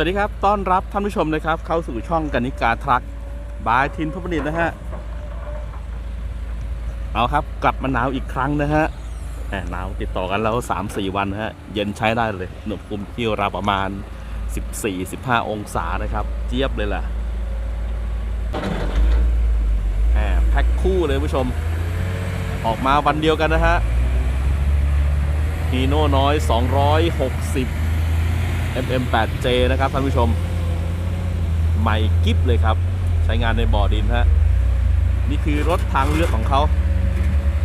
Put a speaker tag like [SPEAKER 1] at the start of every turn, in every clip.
[SPEAKER 1] สวัสดีครับ ต้อนรับท่านผู้ชมนะครับ เข้าสู่ช่องกนิกาทรัคบายทินพุทธนิตนะฮะ เอาครับ กลับมาหนาวอีกครั้งนะฮะแหมหนาวติดต่อกันแล้ว3-4วันนะฮะ เย็นใช้ได้เลยอุณหภูมิที่ราวประมาณ 14-15 องศานะครับ เจี๊ยบเลยล่ะแหมแพ็คคู่เลยผู้ชม ออกมาวันเดียวกันนะฮะฮีโน่น้อย 260 MM8J นะครับท่านผู้ชมใหม่กิฟเลยครับ ใช้งานในบ่อดินฮะนี่คือรถทางเลือกของเขา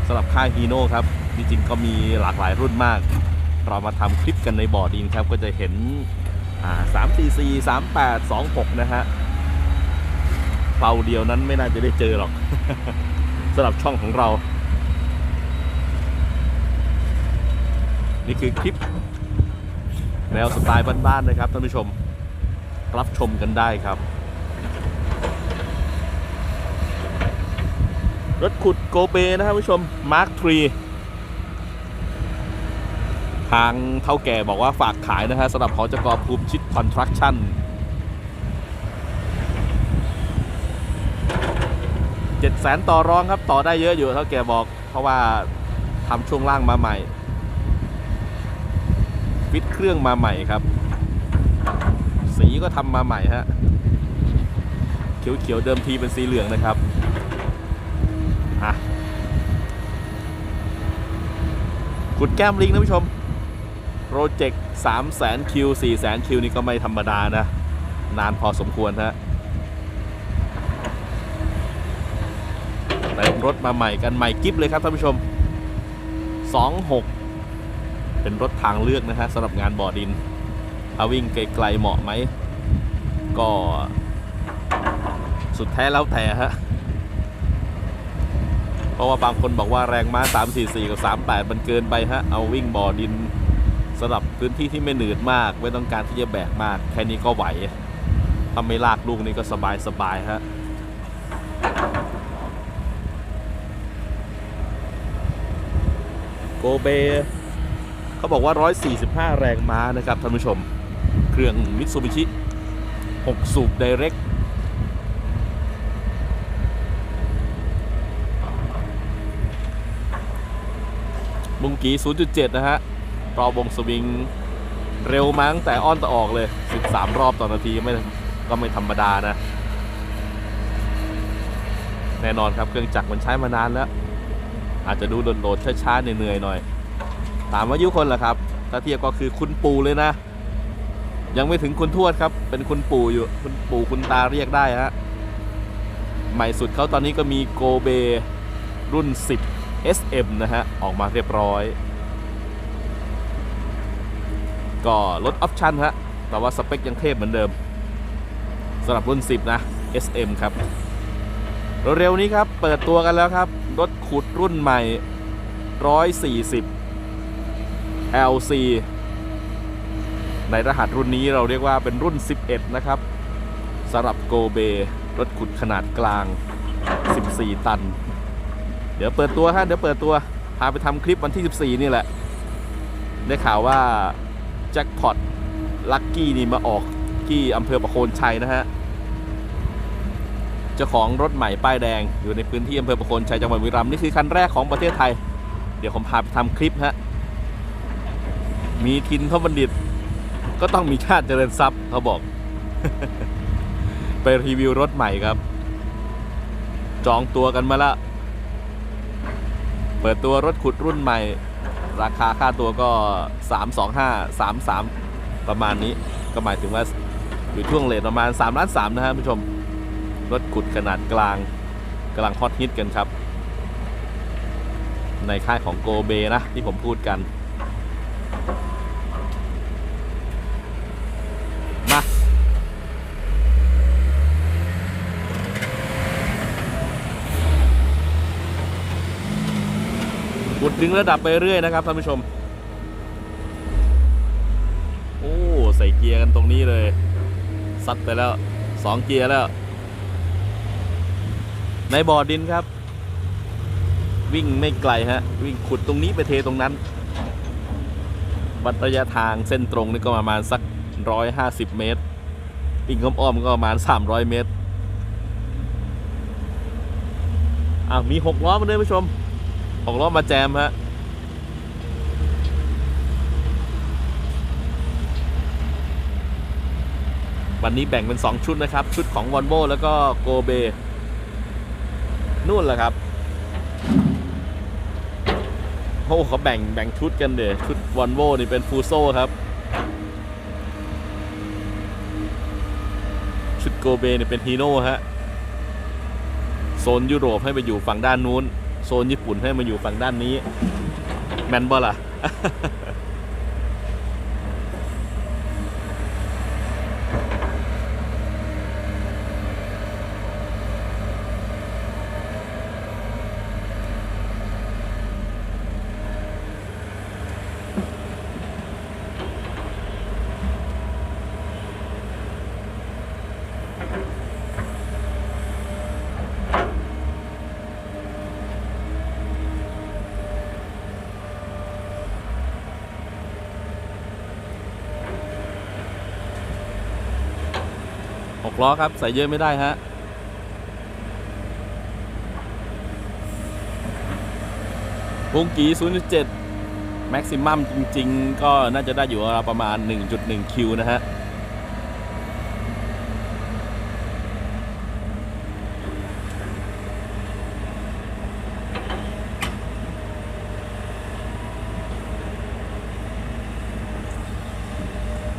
[SPEAKER 1] สำหรับค่ายฮีโน่ครับจริงๆก็มีหลากหลายรุ่นมาก เรามาทำคลิปกันในบ่อดินครับก็จะเห็นอ่า344 38 26นะฮะเป่าเดียวนั้นไม่น่าจะได้เจอหรอกสำหรับช่องของเรา นี่คือคลิป แนวสไตล์บ้านๆนะครับท่านผู้ชมรับชมกันได้ครับ รถขุดโกเบนะครับผู้ชมมาร์คทรีทางเท่าแก่บอกว่าฝากขายนะฮะสำหรับหอจกรภูมิชิดคอนทรักชั่นเจ็ดแสนต่อรองครับต่อได้เยอะอยู่เท่าแก่บอก เพราะว่าทำช่วงล่างมาใหม่ ฟิตเครื่องมาใหม่ครับ สีก็ทำมาใหม่ฮะเขียวๆเดิมทีเป็นสีเหลืองนะครับอะขุดแก้มลิงนะผู้ชมโปรเจกต์3 0 0 0 0คิว4 0 0 0 0คิวนี่ก็ไม่ธรรมดานะ นานพอสมควรฮะเติมรถมาใหม่กันใหม่กิฟเลยครับท่านผู้ชม 26 เป็นรถทางเลือกนะฮะสำหรับงานบ่อดินถ้าวิ่งไกลๆเหมาะไหม ก็สุดแท้แล้วแต่ฮะ เพราะว่าบางคนบอกว่าแรงม้า 344 กับ 38 มันเกินไปฮะ เอาวิ่งบ่อดินสำหรับพื้นที่ที่ไม่หนืดมาก ไม่ต้องการที่จะแบกมาก แค่นี้ก็ไหวถ้าไม่ลากลูกนี่ก็สบายสบายๆฮะโกเบ เขาบอกว่า 145 แรงม้านะครับท่านผู้ชม เครื่องมิตซูบิชิ6 สูบ Direct บุงกี 0.7 นะฮะรอบวงสวิงเร็วมาตั้งแต่อ้อนต่อออกเลย 13 รอบต่อนาทีไม่ก็ไม่ธรรมดานะ แน่นอนครับเครื่องจักรมันใช้มานานแล้ว อาจจะดูโดดๆช้าๆเหนื่อยๆหน่อย ถามว่ายุคนล่ะครับ ถ้าเทียบก็คือคุณปู่เลยนะ ยังไม่ถึงคุณทวดครับ เป็นคุณปู่อยู่ คุณปู่คุณตาเรียกได้ฮะ ใหม่สุดเขาตอนนี้ก็มีโกเบรุ่น 10 SM นะฮะ ออกมาเรียบร้อย ก็ลดออปชันฮะ แต่ว่าสเปคยังเทพเหมือนเดิมสำหรับรุ่น 10 นะ SM ครับ เร็วๆนี้ครับ เปิดตัวกันแล้วครับ รถขุดรุ่นใหม่ 140 LC ในรหัสรุ่นนี้เราเรียกว่าเป็นรุ่น 11 นะครับสำหรับโกเบรถขุดขนาดกลาง 14 ตัน เดี๋ยวเปิดตัวฮะเดี๋ยวเปิดตัว พาไปทำคลิปวันที่ 14 นี่แหละ ได้ข่าวว่าแจ็คพอตลักกี้นี่มาออกที่อำเภอประโคนชัยนะฮะ เจ้าของรถใหม่ป้ายแดงอยู่ในพื้นที่อำเภอประโคนชัยจังหวัดบุรีรัมย์นี่คือคันแรกของประเทศไทย เดี๋ยวผมพาไปทำคลิปฮะ มีทินเขาบัณฑิต ก็ต้องมีชาติเจริญทรัพย์เขาบอก ไปรีวิวรถใหม่ครับ จองตัวกันมาละ เปิดตัวรถขุดรุ่นใหม่ ราคาค่าตัวก็ 325 33 ประมาณนี้ ก็หมายถึงว่าอยู่ช่วงเลทประมาณ3ล้าน3นะฮะผู้ชม รถขุดขนาดกลางกำลังฮอตฮิตกันครับ ในค่ายของโกเบนะที่ผมพูดกัน ดถึงระดับไปเรื่อยนะครับท่านผู้ชม โอ้ใส่เกียร์กันตรงนี้เลยซัดไปแล้วสองเกียร์แล้ว ในบ่อดินครับ วิ่งไม่ไกลฮะ วิ่งขุดตรงนี้ไปเทตรงนั้นวัดระยะทางเส้นตรงนี่ก็ประมาณสัก 150 เมตรวิ่งอ้อมๆก็ประมาณ 300 เมตรอะมีหกล้อมาด้วยผู้ชม หกล้อมาแจมฮะวันนี้แบ่งเป็น 2 ชุดนะครับ ชุดของ v อ l โวแล้วก็โกเบนู่นแหละครับโอ้เขาแบ่งแบ่งชุดกันเดยชุดวอลโวนี่เป็นฟูโซครับ ชุดโกเบเนี่เป็นฮีโน่ฮะ โซนยุโรปให้ไปอยู่ฝั่งด้านนู้น โซนญี่ปุ่นให้มาอยู่ฝั่งด้านนี้ แมนบอล่ะ หกล้อครับ ใส่เยอะไม่ได้ฮะวงกี0.7แม็กซิมัมจริง ๆ ก็น่าจะได้อยู่ราวประมาณ 1.1 คิวนะฮะ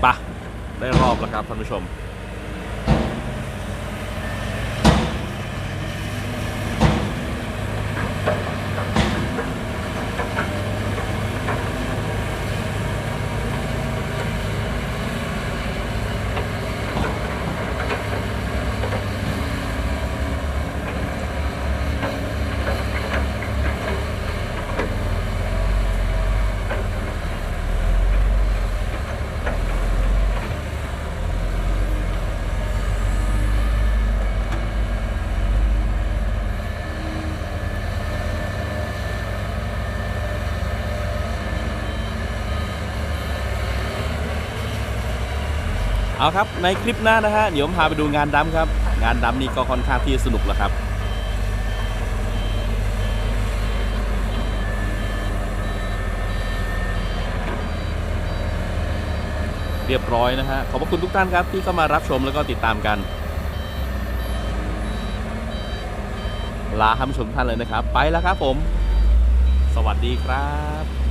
[SPEAKER 1] ปะได้รอบแล้วครับท่านผู้ชม เอาครับในคลิปหน้านะฮะเดี๋ยวผมพาไปดูงานดำครับ งานดำนี่ก็ค่อนข้างที่จะสนุกแหละครับเรียบร้อยนะฮะ ขอบพระคุณทุกท่านครับ ที่เข้ามารับชมแล้วก็ติดตามกัน ลาท่านผู้ชมท่านเลยนะครับ ไปแล้วครับผม สวัสดีครับ